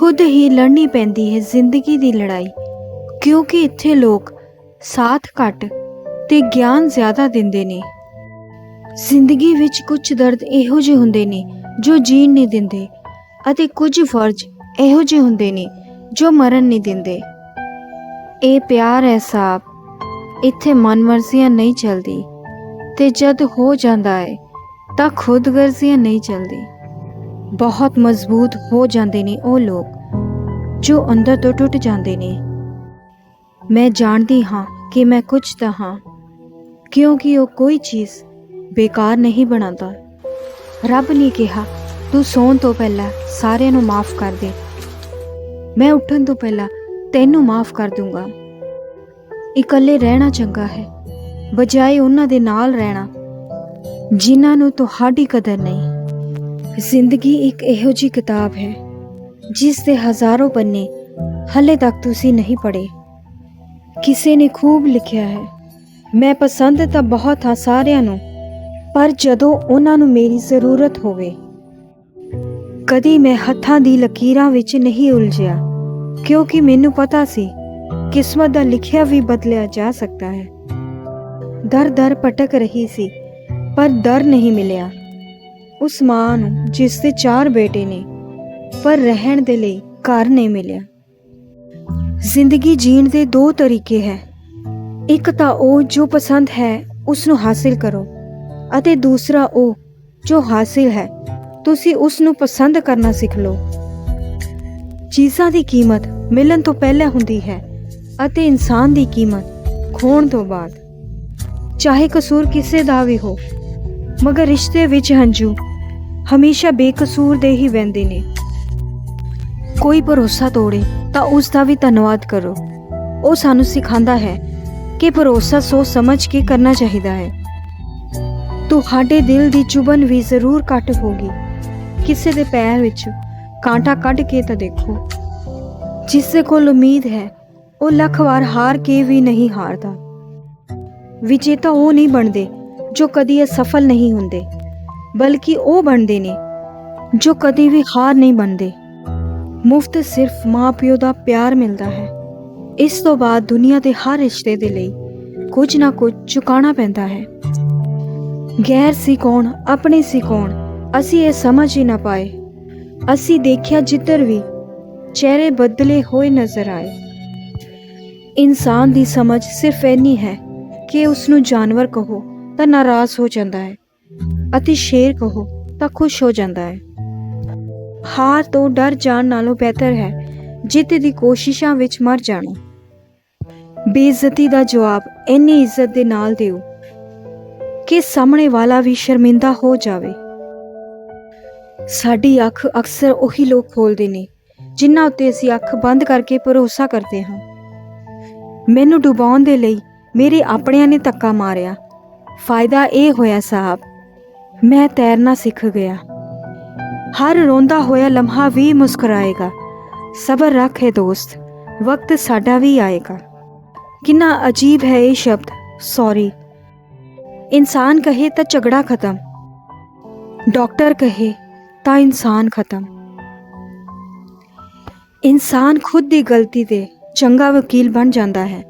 ਖੁਦ ਹੀ ਲੜਨੀ ਪੈਂਦੀ ਹੈ ਜ਼ਿੰਦਗੀ ਦੀ ਲੜਾਈ, ਕਿਉਂਕਿ ਇੱਥੇ ਲੋਕ ਸਾਥ ਘੱਟ ਤੇ ਗਿਆਨ ਜ਼ਿਆਦਾ ਦਿੰਦੇ ਨੇ। ਜ਼ਿੰਦਗੀ ਵਿੱਚ ਕੁਝ ਦਰਦ ਇਹੋ ਜਿਹੇ ਹੁੰਦੇ ਨੇ ਜੋ ਜੀਣ ਨਹੀਂ ਦਿੰਦੇ ਅਤੇ ਕੁਝ ਫਰਜ਼ ਇਹੋ ਜਿਹੇ ਹੁੰਦੇ ਨੇ ਜੋ ਮਰਨ ਨਹੀਂ ਦਿੰਦੇ। ਇਹ ਪਿਆਰ ਹੈ ਸਾਬ, ਇੱਥੇ ਮਨਮਰਜ਼ੀਆਂ ਨਹੀਂ ਚਲਦੀ ਤੇ ਜਦ ਹੋ ਜਾਂਦਾ ਹੈ ਤਾਂ ਖੁਦਗਰਜ਼ੀਆਂ ਨਹੀਂ ਚਲਦੀ। ਬਹੁਤ ਮਜ਼ਬੂਤ ਹੋ ਜਾਂਦੇ ਨੇ ਉਹ ਲੋਕ। ਜੋ ਅੰਦਰ ਤੋਂ ਟੁੱਟ ਜਾਂਦੇ ਨੇ। ਮੈਂ ਜਾਣਦੀ ਹਾਂ ਕਿ ਮੈਂ ਕੁਝ ਤਾਂ ਹਾਂ, ਕਿਉਂਕਿ ਉਹ ਕੋਈ ਚੀਜ਼ ਬੇਕਾਰ ਨਹੀਂ ਬਣਾਉਂਦਾ। ਰੱਬ ਨੇ ਕਿਹਾ, ਤੂੰ ਸੌਣ ਤੋਂ ਪਹਿਲਾਂ ਸਾਰਿਆਂ ਨੂੰ ਮਾਫ ਕਰ ਦੇ। ਮੈਂ ਉੱਠਣ ਤੋਂ ਪਹਿਲਾਂ ਤੈਨੂੰ ਮਾਫ ਕਰ ਦੂੰਗਾ। ਇਕੱਲੇ ਰਹਿਣਾ ਚੰਗਾ ਹੈ, ਬਜਾਏ ਉਹਨਾਂ ਦੇ ਨਾਲ ਰਹਿਣਾ, ਜਿਨ੍ਹਾਂ ਨੂੰ ਤੁਹਾਡੀ ਕਦਰ ਨਹੀਂ। ਜ਼ਿੰਦਗੀ ਇੱਕ ਇਹੋ ਜਿਹੀ ਕਿਤਾਬ ਹੈ ਜਿਸ ਦੇ ਹਜ਼ਾਰਾਂ ਪੰਨੇ ਹਲੇ ਤੱਕ ਤੁਸੀਂ ਨਹੀਂ ਪੜ੍ਹੇ। ਕਿਸੇ ਨੇ ਖੂਬ ਲਿਖਿਆ ਹੈ, ਮੈਂ ਪਸੰਦ ਤਾਂ ਬਹੁਤ ਹਾਂ ਸਾਰਿਆਂ ਨੂੰ, ਪਰ ਜਦੋਂ ਉਹਨਾਂ ਨੂੰ ਮੇਰੀ ਜ਼ਰੂਰਤ ਹੋਵੇ, ਕਦੀ ਮੈਂ ਹੱਥਾਂ ਦੀ ਲਕੀਰਾਂ ਵਿੱਚ ਨਹੀਂ ਉਲਝਿਆ, ਕਿਉਂਕਿ ਮੈਨੂੰ ਪਤਾ ਸੀ, ਕਿਸਮਤ ਦਾ ਲਿਖਿਆ ਵੀ ਬਦਲਿਆ ਜਾ ਸਕਦਾ ਹੈ। ਦਰ ਦਰ ਭਟਕ ਰਹੀ ਸੀ, ਪਰ ਦਰ ਨਹੀਂ ਮਿਲਿਆ। ਉਸ ਮਾਂ ਨੂੰ, ਜਿਸ ਦੇ ਚਾਰ ਬੇਟੇ ਨੇ ਪਰ ਰਹਿਣ ਦੇ ਲਈ ਘਰ ਨਹੀਂ ਮਿਲਿਆ। ਜ਼ਿੰਦਗੀ ਜੀਣ ਦੇ ਦੋ ਤਰੀਕੇ ਹੈ। ਇੱਕ ਤਾਂ ਉਹ ਜੋ ਪਸੰਦ ਹੈ ਉਸ ਨੂੰ ਹਾਸਿਲ ਕਰੋ ਅਤੇ ਦੂਸਰਾ ਉਹ ਜੋ ਹਾਸਿਲ ਹੈ, ਤੁਸੀਂ ਉਸ ਨੂੰ ਪਸੰਦ ਕਰਨਾ ਸਿੱਖ ਲਓ। ਚੀਜ਼ਾਂ ਦੀ ਕੀਮਤ ਮਿਲਣ ਤੋਂ ਪਹਿਲਾਂ ਹੁੰਦੀ ਹੈ ਅਤੇ ਇਨਸਾਨ ਦੀ ਕੀਮਤ ਖੋਣ ਤੋਂ ਬਾਅਦ। ਚਾਹੇ ਕਸੂਰ ਕਿਸੇ ਦਾ ਵੀ ਹੋ, ਮਗਰ ਰਿਸ਼ਤੇ ਵਿੱਚ ਹੰਝੂ ਹਮੇਸ਼ਾ ਬੇਕਸੂਰ ਦੇ ਹੀ ਵਹਿੰਦੇ ਨੇ। ਕੋਈ ਭਰੋਸਾ ਤੋੜੇ, ਤਾਂ ਉਸ ਦਾ ਵੀ ਧੰਨਵਾਦ ਕਰੋ। ਉਹ ਸਾਨੂੰ ਸਿਖਾਉਂਦਾ ਹੈ ਕਿ ਭਰੋਸਾ ਸੋਚ ਸਮਝ ਕੇ ਕਰਨਾ ਚਾਹੀਦਾ ਹੈ। ਤੁਹਾਡੇ ਦਿਲ ਦੀ ਚੁਬਨ ਵੀ ਜ਼ਰੂਰ ਘੱਟ ਹੋਗੀ ਕਿਸੇ ਦੇ ਪੈਰ ਵਿੱਚ ਕਾਂਟਾ ਕੱਢ ਕੇ ਤਾਂ ਦੇਖੋ। ਜਿਸ ਦੇ ਕੋਲ ਉਮੀਦ ਹੈ, ਉਹ ਲੱਖ ਵਾਰ ਹਾਰ ਕੇ ਵੀ ਨਹੀਂ ਹਾਰਦਾ। ਵਿਜੇਤਾ ਉਹ ਨਹੀਂ ਬਣਦੇ, ਜੋ ਕਦੀ ਅਸਫਲ ਨਹੀਂ ਹੁੰਦੇ। ਬਲਕਿ ਉਹ ਬਣਦੇ ਨੇ, ਜੋ ਕਦੀ ਵੀ ਹਾਰ ਨਹੀਂ ਬਣਦੇ। ਮੁਫਤ ਸਿਰਫ ਮਾਪਿਓ ਦਾ ਪਿਆਰ ਮਿਲਦਾ ਹੈ। ਇਸ ਤੋਂ ਬਾਅਦ ਦੁਨੀਆ ਦੇ ਹਰ ਰਿਸ਼ਤੇ ਦੇ ਲਈ ਕੁਝ ਨਾ ਕੁਝ ਚੁਕਾਣਾ ਪੈਂਦਾ ਹੈ। ਗੈਰ ਸੀ ਕੌਣ, ਆਪਣੇ ਸੀ ਕੌਣ, ਅਸੀਂ ਇਹ ਸਮਝ ਹੀ ਨਾ ਪਾਏ। ਅਸੀਂ ਦੇਖਿਆ ਜਿੱਧਰ ਵੀ ਚਿਹਰੇ ਬਦਲੇ ਹੋਏ ਨਜ਼ਰ ਆਏ। ਇਨਸਾਨ ਦੀ ਸਮਝ ਸਿਰਫ ਇੰਨੀ ਹੈ ਕਿ ਉਸ ਨੂੰ ਜਾਨਵਰ ਕਹੋ ਤਾਂ ਨਾਰਾਜ਼ ਹੋ ਜਾਂਦਾ ਹੈ ਅਤੇ ਸ਼ੇਰ ਕਹੋ ਤਾਂ ਖੁਸ਼ ਹੋ ਜਾਂਦਾ ਹੈ। ਹਾਰ ਤੋਂ ਡਰ ਜਾਣ ਨਾਲੋਂ ਬਿਹਤਰ ਹੈ। ਜਿੱਤ ਦੀ ਕੋਸ਼ਿਸ਼ਾਂ ਵਿੱਚ ਮਰ ਜਾਣਾ। ਬੇਇੱਜ਼ਤੀ ਦਾ ਜਵਾਬ ਇੰਨੀ ਇੱਜ਼ਤ ਦੇ ਨਾਲ ਦਿਓ ਕਿ ਸਾਹਮਣੇ ਵਾਲਾ ਵੀ ਸ਼ਰਮਿੰਦਾ ਹੋ ਜਾਵੇ। ਸਾਡੀ ਅੱਖ ਅਕਸਰ ਉਹੀ ਲੋਕ ਖੋਲਦੇ ਨੇ, ਜਿਨ੍ਹਾਂ ਉੱਤੇ ਅਸੀਂ ਅੱਖ ਬੰਦ ਕਰਕੇ ਭਰੋਸਾ ਕਰਦੇ ਹਾਂ। ਮੈਨੂੰ ਡੁਬਾਉਣ ਦੇ ਲਈ ਮੇਰੇ ਆਪਣਿਆਂ ਨੇ ਧੱਕਾ ਮਾਰਿਆ। ਫਾਇਦਾ ਇਹ ਹੋਇਆ, ਸਾਹਿਬ, ਮੈਂ ਤੈਰਨਾ ਸਿੱਖ ਗਿਆ। ਹਰ ਰੋਂਦਾ ਹੋਇਆ ਲਮਹਾ ਵੀ ਮੁਸਕਰਾਏਗਾ। ਸਬਰ ਰੱਖੇ ਦੋਸਤ, ਵਕਤ ਸਾਡਾ ਵੀ ਆਏਗਾ। ਕਿੰਨਾ ਅਜੀਬ ਹੈ ਇਹ ਸ਼ਬਦ, ਸੌਰੀ। ਇਨਸਾਨ ਕਹੇ ਤਾਂ ਝਗੜਾ ਖਤਮ। ਡਾਕਟਰ ਕਹੇ ਤਾਂ ਇਨਸਾਨ ਖਤਮ। ਇਨਸਾਨ ਖੁਦ ਦੀ ਗਲਤੀ ਤੇ ਚੰਗਾ ਵਕੀਲ ਬਣ ਜਾਂਦਾ ਹੈ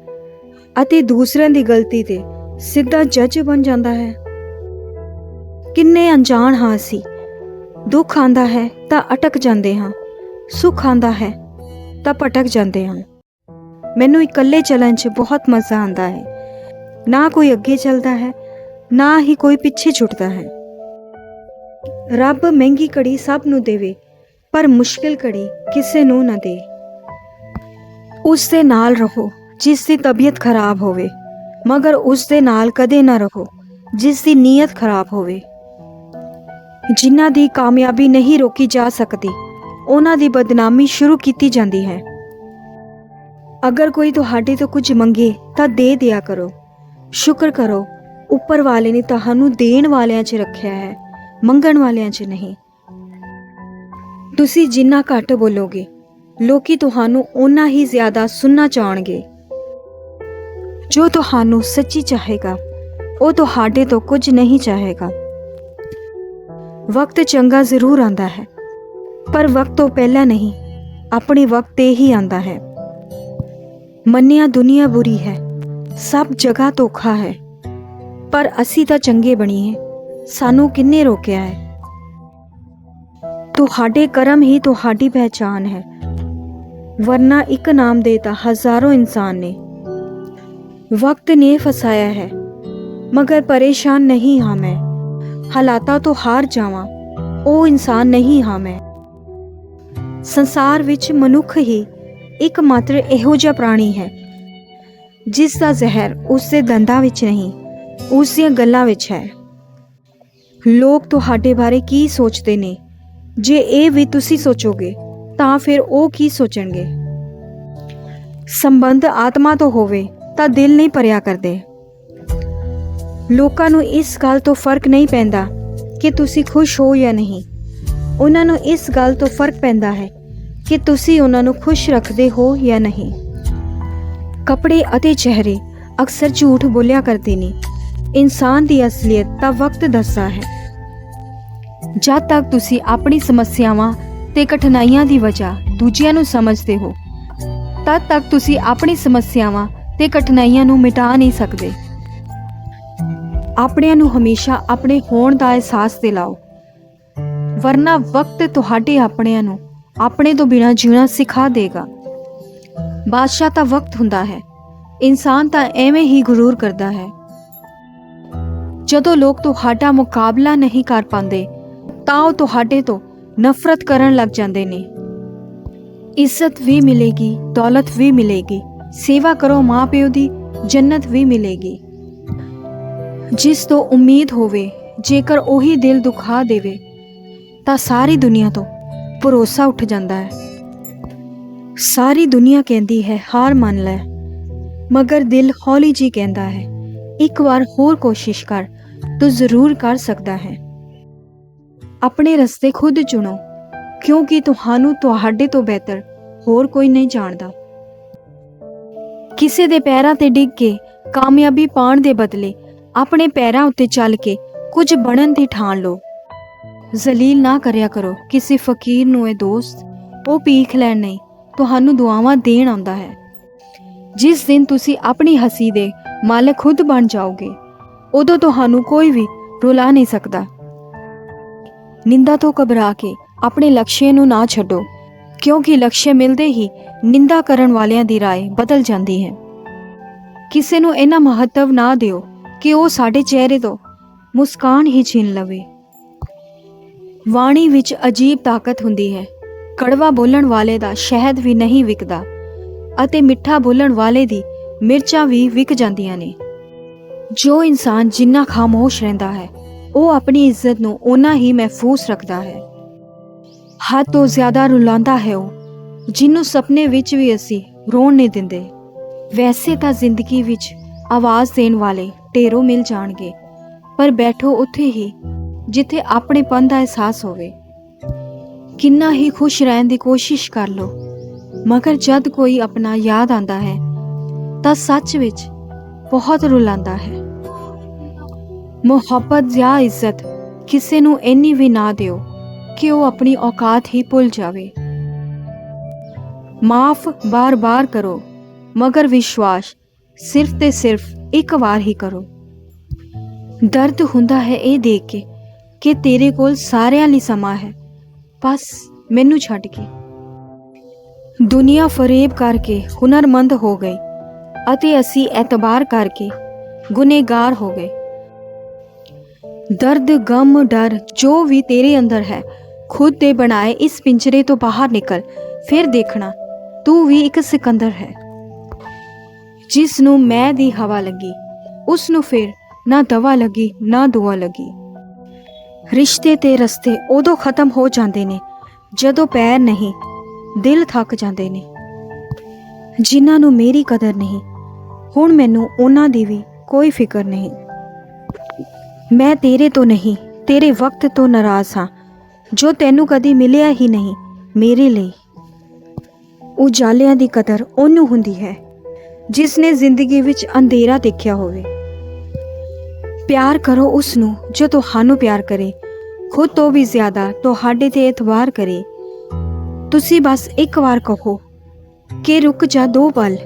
ਅਤੇ ਦੂਸਰਿਆਂ ਦੀ ਗਲਤੀ ਤੇ ਸਿੱਧਾ ਜੱਜ ਬਣ ਜਾਂਦਾ ਹੈ। ਕਿੰਨੇ ਅਣਜਾਣ ਹਾਂ ਅਸੀਂ। ਦੁੱਖ ਆਂਦਾ ਹੈ ਤਾਂ ਅਟਕ ਜਾਂਦੇ ਹਾਂ, ਸੁੱਖ ਆਂਦਾ ਹੈ ਤਾਂ ਭਟਕ ਜਾਂਦੇ ਹਾਂ। ਮੈਨੂੰ ਇਕੱਲੇ ਚੱਲਣ 'ਚ ਬਹੁਤ ਮਜ਼ਾ ਆਂਦਾ ਹੈ। ਨਾ ਕੋਈ ਅੱਗੇ ਚੱਲਦਾ ਹੈ, ਨਾ ਹੀ ਕੋਈ ਪਿੱਛੇ ਛੁੱਟਦਾ ਹੈ। ਰੱਬ ਮਹਿੰਗੀ ਕੜੀ ਸਭ ਨੂੰ ਦੇਵੇ, ਪਰ ਮੁਸ਼ਕਿਲ ਕੜੀ ਕਿਸੇ ਨੂੰ ਨਾ ਦੇ। ਉਸ ਦੇ ਨਾਲ ਰਹੋ, ਜਿਸ ਦੀ ਤਬੀਅਤ ਖਰਾਬ ਹੋਵੇ, ਮਗਰ ਉਸ ਦੇ ਨਾਲ ਕਦੇ ਨਾ ਰਹੋ, ਜਿਸ ਦੀ ਨੀਅਤ ਖਰਾਬ ਹੋਵੇ। ਜਿਨ੍ਹਾਂ ਦੀ ਕਾਮਯਾਬੀ ਨਹੀਂ ਰੋਕੀ ਜਾ ਸਕਦੀ, ਉਹਨਾਂ ਦੀ ਬਦਨਾਮੀ ਸ਼ੁਰੂ ਕੀਤੀ ਜਾਂਦੀ ਹੈ। ਅਗਰ ਕੋਈ ਤੁਹਾਡੇ ਤੋਂ ਕੁਝ ਮੰਗੇ ਤਾਂ ਦੇ ਦਿਆ ਕਰੋ। ਸ਼ੁਕਰ ਕਰੋ, ਉੱਪਰ ਵਾਲੇ ਨੇ ਤੁਹਾਨੂੰ ਦੇਣ ਵਾਲਿਆਂ 'ਚ ਰੱਖਿਆ ਹੈ, ਮੰਗਣ ਵਾਲਿਆਂ 'ਚ ਨਹੀਂ। ਤੁਸੀਂ ਜਿੰਨਾ ਘੱਟ ਬੋਲੋਗੇ, ਲੋਕੀ ਤੁਹਾਨੂੰ ਓਨਾ ਹੀ ਜ਼ਿਆਦਾ ਸੁਣਨਾ ਚਾਹਣਗੇ। ਜੋ ਤੁਹਾਨੂੰ ਸੱਚੀ ਚਾਹੇਗਾ, ਉਹ ਤੁਹਾਡੇ ਤੋਂ ਕੁਝ ਨਹੀਂ ਚਾਹੇਗਾ। ਵਕਤ ਚੰਗਾ ਜ਼ਰੂਰ ਆਂਦਾ ਹੈ। ਪਰ ਵਕਤ ਤੋਂ ਪਹਿਲਾਂ ਨਹੀਂ, ਆਪਣੇ ਵਕਤ ਤੇ ਹੀ ਆਂਦਾ ਹੈ। ਮੰਨਿਆ ਦੁਨੀਆ ਬੁਰੀ ਹੈ, ਸਭ ਜਗ੍ਹਾ ਧੋਖਾ ਹੈ। ਪਰ ਅਸੀਂ ਤਾਂ ਚੰਗੇ ਬਣੀਏ, ਸਾਨੂੰ ਕਿੰਨੇ ਰੋਕਿਆ ਹੈ? ਤੁਹਾਡੇ ਕਰਮ ਹੀ ਤੁਹਾਡੀ ਪਹਿਚਾਨ ਹੈ। ਵਰਨਾ ਇੱਕ ਨਾਮ ਦੇਤਾ ਹਜ਼ਾਰੋਂ ਇਨਸਾਨ ਨੇ। ਵਕਤ ਨੇ ਫਸਾਇਆ ਹੈ, ਮਗਰ ਪਰੇਸ਼ਾਨ ਨਹੀਂ ਹਾਂ ਮੈਂ। ਹਾਲਾਤਾਂ ਤੋਂ ਹਾਰ ਜਾਵਾਂ, ਉਹ ਇਨਸਾਨ ਨਹੀਂ ਹਾਂ ਮੈਂ। ਸੰਸਾਰ ਵਿੱਚ ਮਨੁੱਖ ਹੀ ਇੱਕਮਾਤਰ ਇਹੋ ਜਿਹਾ ਪ੍ਰਾਣੀ ਹੈ, ਜਿਸ ਦਾ ਜ਼ਹਿਰ ਉਸ ਦੇ ਦੰਦਾਂ ਵਿੱਚ ਨਹੀਂ, ਉਸ ਦੀਆਂ ਗੱਲਾਂ ਵਿੱਚ ਹੈ। ਲੋਕ ਤੁਹਾਡੇ ਬਾਰੇ ਕੀ ਸੋਚਦੇ ਨੇ? ਜੇ ਇਹ ਵੀ ਤੁਸੀਂ ਸੋਚੋਗੇ, ਤਾਂ ਫਿਰ ਉਹ ਕੀ ਸੋਚਣਗੇ? ਸੰਬੰਧ ਆਤਮਾ ਤੋਂ ਹੋਵੇ ਤਾਂ ਦਿਲ ਨਹੀਂ ਭਰਿਆ ਕਰਦੇ। ਲੋਕਾਂ ਨੂੰ ਇਸ ਗੱਲ ਤੋਂ ਫ਼ਰਕ ਨਹੀਂ ਪੈਂਦਾ ਕਿ ਤੁਸੀਂ ਖੁਸ਼ ਹੋ ਜਾਂ ਨਹੀਂ। ਉਹਨਾਂ ਨੂੰ ਇਸ ਗੱਲ ਤੋਂ ਫ਼ਰਕ ਪੈਂਦਾ ਹੈ ਕਿ ਤੁਸੀਂ ਉਹਨਾਂ ਨੂੰ ਖੁਸ਼ ਰੱਖਦੇ ਹੋ ਜਾਂ ਨਹੀਂ। ਕੱਪੜੇ ਅਤੇ ਚਿਹਰੇ ਅਕਸਰ ਝੂਠ ਬੋਲਿਆ ਕਰਦੇ ਨੇ। ਇਨਸਾਨ ਦੀ ਅਸਲੀਅਤ ਤਾਂ ਵਕਤ ਦੱਸਦਾ ਹੈ। ਜਦ ਤੱਕ ਤੁਸੀਂ ਆਪਣੀ ਸਮੱਸਿਆਵਾਂ ਤੇ ਕਠਿਨਾਈਆਂ ਦੀ ਵਜ੍ਹਾ ਦੂਜਿਆਂ ਨੂੰ ਸਮਝਦੇ ਹੋ, ਤਦ ਤੱਕ ਤੁਸੀਂ ਆਪਣੀ ਸਮੱਸਿਆਵਾਂ ਤੇ ਕਠਿਨਾਈਆਂ ਨੂੰ ਮਿਟਾ ਨਹੀਂ ਸਕਦੇ। ਆਪਣਿਆਂ ਨੂੰ ਹਮੇਸ਼ਾ ਆਪਣੇ ਹੋਣ ਦਾ ਅਹਿਸਾਸ ਦਿਲਾਓ। ਵਰਨਾ ਵਕਤ ਤੁਹਾਡੇ ਆਪਣਿਆਂ ਨੂੰ ਆਪਣੇ ਤੋਂ ਬਿਨਾਂ ਜੀਣਾ ਸਿਖਾ ਦੇਗਾ। ਬਾਦਸ਼ਾਹ ਤਾਂ ਵਕਤ ਹੁੰਦਾ ਹੈ। ਇਨਸਾਨ ਤਾਂ ਐਵੇਂ ਹੀ ਗੁਰੂਰ ਕਰਦਾ ਹੈ। ਜਦੋਂ ਲੋਕ ਤੁਹਾਡਾ ਮੁਕਾਬਲਾ ਨਹੀਂ ਕਰ ਪਾਉਂਦੇ, ਤਾਂ ਉਹ ਤੁਹਾਡੇ ਤੋਂ ਨਫ਼ਰਤ ਕਰਨ ਲੱਗ ਜਾਂਦੇ ਨੇ। ਇੱਜ਼ਤ ਵੀ ਮਿਲੇਗੀ, ਦੌਲਤ ਵੀ ਮਿਲੇਗੀ, ਸੇਵਾ ਕਰੋ ਮਾਪਿਓ ਦੀ, ਜੰਨਤ ਵੀ ਮਿਲੇਗੀ। ਜਿਸ ਤੋਂ ਉਮੀਦ ਹੋਵੇ, ਜੇਕਰ ਉਹੀ ਦਿਲ ਦੁਖਾ ਦੇਵੇ, ਤਾਂ ਸਾਰੀ ਦੁਨੀਆ ਤੋਂ ਭਰੋਸਾ ਉੱਠ ਜਾਂਦਾ ਹੈ। ਸਾਰੀ ਦੁਨੀਆ ਕਹਿੰਦੀ ਹੈ, ਹਾਰ ਮੰਨ ਲੈ। ਮਗਰ ਦਿਲ ਹੌਲੀ ਜੀ ਕਹਿੰਦਾ ਹੈ, ਇੱਕ ਵਾਰ ਹੋਰ ਕੋਸ਼ਿਸ਼ ਕਰ, ਤੂੰ ਜ਼ਰੂਰ ਕਰ ਸਕਦਾ ਹੈ। ਆਪਣੇ ਰਸਤੇ ਖੁਦ ਚੁਣੋ, ਕਿਉਂਕਿ ਤੁਹਾਨੂੰ ਤੁਹਾਡੇ ਤੋਂ ਬਿਹਤਰ ਹੋਰ ਕੋਈ ਨਹੀਂ ਜਾਣਦਾ। ਕਿਸੇ ਦੇ ਪੈਰਾਂ ਤੇ ਡਿੱਗ ਕੇ ਕਾਮਯਾਬੀ ਪਾਉਣ ਦੇ ਬਦਲੇ ਆਪਣੇ ਪੈਰਾਂ ਉੱਤੇ ਚੱਲ ਕੇ ਕੁਝ ਬਣਨ ਦੀ ਠਾਣ ਲਓ। ਜ਼ਲੀਲ ਨਾ ਕਰਿਆ ਕਰੋ ਕਿਸੇ ਫਕੀਰ ਨੂੰ, ਇਹ ਦੋਸਤ। ਉਹ ਪੀਖ ਲੈਣ ਨਹੀਂ, ਤੁਹਾਨੂੰ ਦੁਆਵਾਂ ਦੇਣ ਆਉਂਦਾ ਹੈ। ਜਿਸ ਦਿਨ ਤੁਸੀਂ ਆਪਣੀ ਹਸੀ ਦੇ ਮਾਲਕ ਖੁਦ ਬਣ ਜਾਓਗੇ, ਉਦੋਂ ਤੁਹਾਨੂੰ ਕੋਈ ਵੀ ਰੁਲਾ ਨਹੀਂ ਸਕਦਾ। ਨਿੰਦਾ ਤੋਂ ਘਬਰਾ ਕੇ ਆਪਣੇ ਲਕਸ਼ੇ ਨੂੰ ਨਾ ਛੱਡੋ, ਕਿਉਂਕਿ ਲਕਸ਼ੇ ਮਿਲਦੇ ਹੀ ਨਿੰਦਾ ਕਰਨ ਵਾਲਿਆਂ ਦੀ ਰਾਏ ਬਦਲ ਜਾਂਦੀ ਹੈ। ਕਿਸੇ ਨੂੰ ਇਹਨਾ ਮਹੱਤਵ ਨਾ ਦਿਓ ਕਿ ਉਹ ਸਾਡੇ ਚਿਹਰੇ ਤੋਂ ਮੁਸਕਾਨ ਹੀ ਛੀਨ ਲਵੇ। ਵਾਣੀ ਵਿੱਚ ਅਜੀਬ ਤਾਕਤ ਹੁੰਦੀ ਹੈ। ਕੜਵਾ ਬੋਲਣ ਵਾਲੇ ਦਾ ਸ਼ਹਿਦ ਵੀ ਨਹੀਂ ਵਿਕਦਾ ਅਤੇ ਮਿੱਠਾ ਬੋਲਣ ਵਾਲੇ ਦੀ ਮਿਰਚਾਂ ਵੀ ਵਿਕ ਜਾਂਦੀਆਂ ਨੇ। ਜੋ ਇਨਸਾਨ ਜਿੰਨਾ ਖਾਮੋਸ਼ ਰਹਿੰਦਾ ਹੈ, ਉਹ ਆਪਣੀ ਇੱਜ਼ਤ ਨੂੰ ਓਨਾ ਹੀ ਮਹਿਫੂਜ਼ ਰੱਖਦਾ ਹੈ। ਹੱਦ ਤੋਂ ਜ਼ਿਆਦਾ ਰੁਲਾਉਂਦਾ ਹੈ ਉਹ ਜਿਹਨੂੰ ਸੁਪਨੇ ਵਿੱਚ ਵੀ ਅਸੀਂ ਰੋਣ ਨਹੀਂ ਦਿੰਦੇ। ਵੈਸੇ ਤਾਂ ਜ਼ਿੰਦਗੀ ਵਿੱਚ ਆਵਾਜ਼ ਦੇਣ ਵਾਲੇ ਢੇਰੋਂ ਮਿਲ ਜਾਣਗੇ। ਪਰ ਬੈਠੋ ਉੱਥੇ ਹੀ, ਜਿੱਥੇ ਆਪਣੇਪਨ ਦਾ ਅਹਿਸਾਸ ਹੋਵੇ। ਕਿੰਨਾ ਹੀ ਖੁਸ਼ ਰਹਿਣ ਦੀ ਕੋਸ਼ਿਸ਼ ਕਰ ਲਓ। ਮਗਰ ਜਦ ਕੋਈ ਆਪਣਾ ਯਾਦ ਆਂਦਾ ਹੈ, ਤਾਂ ਸੱਚ ਵਿੱਚ ਬਹੁਤ ਰੁਲਾਂਦਾ ਹੈ। ਮੁਹੱਬਤ ਜਾਂ ਇੱਜ਼ਤ ਕਿਸੇ ਨੂੰ ਇੰਨੀ ਵੀ ਨਾ ਦਿਓ ਕਿ ਉਹ ਆਪਣੀ ਔਕਾਤ ਹੀ ਭੁੱਲ ਜਾਵੇ। ਮਾਫ ਬਾਰ-ਬਾਰ ਕਰੋ, ਮਗਰ ਵਿਸ਼ਵਾਸ ਸਿਰਫ ਤੇ ਸਿਰਫ ਇੱਕ ਵਾਰ ਹੀ ਕਰੋ। ਦਰਦ ਹੁੰਦਾ ਹੈ ਇਹ ਦੇਖ ਕੇ ਕਿ ਤੇਰੇ ਕੋਲ ਸਾਰਿਆਂ ਲਈ ਸਮਾਂ ਹੈ। ਬਸ ਮੈਨੂੰ ਛੱਡ ਕੇ। ਦੁਨੀਆ ਫਰੇਬ ਕਰਕੇ ਹੁਨਰਮੰਦ ਹੋ ਗਈ ਅਤੇ ਅਸੀਂ ਐਤਬਾਰ ਕਰਕੇ ਗੁਨੇਗਾਰ ਹੋ ਗਏ। ਦਰਦ, ਗਮ, ਡਰ ਜੋ ਵੀ ਤੇਰੇ ਅੰਦਰ ਹੈ, ਖੁਦ ਦੇ ਬਣਾਏ ਇਸ ਪਿੰਜਰੇ ਤੋਂ ਬਾਹਰ ਨਿਕਲ, ਫਿਰ ਦੇਖਣਾ, ਤੂੰ ਵੀ ਇੱਕ ਸਿਕੰਦਰ ਹੈ। ਜਿਸ ਨੂੰ ਮੈਂ ਦੀ ਹਵਾ ਲੱਗੀ ਉਸ ਨੂੰ ਫਿਰ ਨਾ ਦਵਾ ਲੱਗੀ, ਨਾ ਦੁਆ ਲੱਗੀ। ਰਿਸ਼ਤੇ ਤੇ ਰਸਤੇ ਉਦੋਂ ਖਤਮ ਹੋ ਜਾਂਦੇ ਨੇ, ਜਦੋਂ ਪੈਰ ਨਹੀਂ, ਦਿਲ ਥੱਕ ਜਾਂਦੇ ਨੇ। ਜਿਨ੍ਹਾਂ ਨੂੰ ਮੇਰੀ ਕਦਰ ਨਹੀਂ, ਹੁਣ ਮੈਨੂੰ ਉਹਨਾਂ ਦੀ ਵੀ ਕੋਈ ਫਿਕਰ ਨਹੀਂ। ਮੈਂ ਤੇਰੇ ਤੋਂ ਨਹੀਂ, ਤੇਰੇ ਵਕਤ ਤੋਂ ਨਾਰਾਜ਼ ਹਾਂ, ਜੋ ਤੈਨੂੰ ਕਦੀ ਮਿਲਿਆ ਹੀ ਨਹੀਂ, ਮੇਰੇ ਲਈ। ਉਜਾਲਿਆਂ ਦੀ ਕਦਰ ਉਹਨੂੰ ਹੁੰਦੀ ਹੈ। ਜਿਸ ਨੇ ਜ਼ਿੰਦਗੀ ਵਿੱਚ ਅੰਧੇਰਾ ਦੇਖਿਆ ਹੋਵੇ। ਪਿਆਰ ਕਰੋ ਉਸ ਨੂੰ ਜੋ ਤੁਹਾਨੂੰ ਪਿਆਰ ਕਰੇ। ਖੁਦ ਤੋਂ ਵੀ ਜ਼ਿਆਦਾ ਤੁਹਾਡੇ ਤੇ ਇਤਵਾਰ ਕਰੇ। ਤੁਸੀਂ ਬਸ ਇੱਕ ਵਾਰ ਕਹੋ ਕਿ ਰੁਕ ਜਾ ਦੋ ਪਲ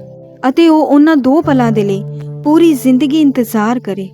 ਅਤੇ ਉਹ ਉਹਨਾਂ ਦੋ ਪਲਾਂ ਦੇ ਲਈ ਪੂਰੀ ਜ਼ਿੰਦਗੀ ਇੰਤਜ਼ਾਰ ਕਰੇ।